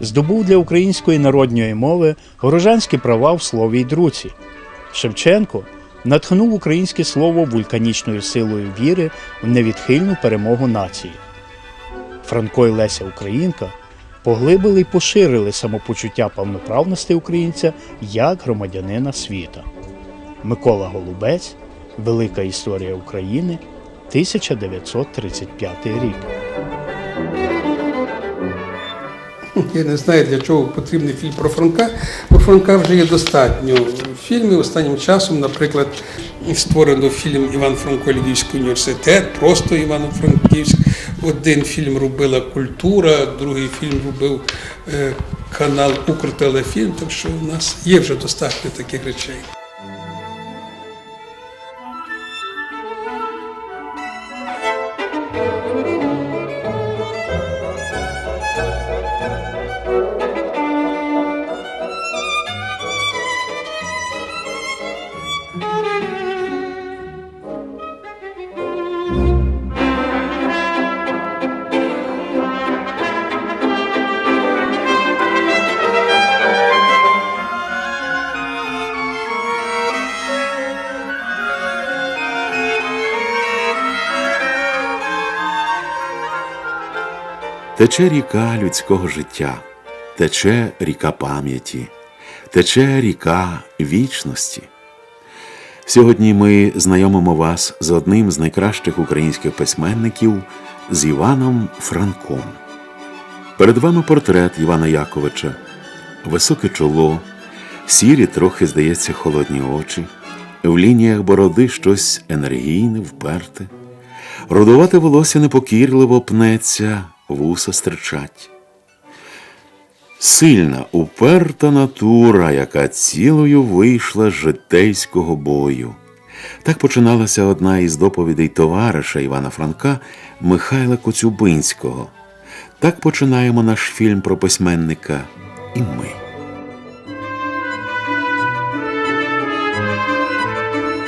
здобув для української народної мови горожанські права в слові й друці. Шевченко натхнув українське слово вулканічною силою віри в невідхильну перемогу нації. Франко і Леся Українка поглибили й поширили самопочуття повноправності українця як громадянина світа. Микола Голубець Велика історія України 1935 рік. Я не знаю, для чого потрібний фільм про Франка. У Франка вже є достатньо фільмів. Останнім часом, наприклад, створено фільм Іван Франко Львівський університет, просто Івано-Франківськ. Один фільм робила культура, другий фільм робив е, канал Укртелефільм. Так що у нас є вже достатньо таких речей. Тече ріка людського життя, тече ріка пам'яті, тече ріка вічності. Сьогодні ми знайомимо вас з одним з найкращих українських письменників з Іваном Франком. Перед вами портрет Івана Яковича, високе чоло, сірі, трохи, здається, холодні очі, в лініях бороди щось енергійне, вперте. Рудувате волосся непокірливо пнеться, вуса стирчать. Сильна, уперта натура, яка цілою вийшла з житейського бою. Так починалася одна із доповідей товариша Івана Франка Михайла Коцюбинського. Так починаємо наш фільм про письменника і ми.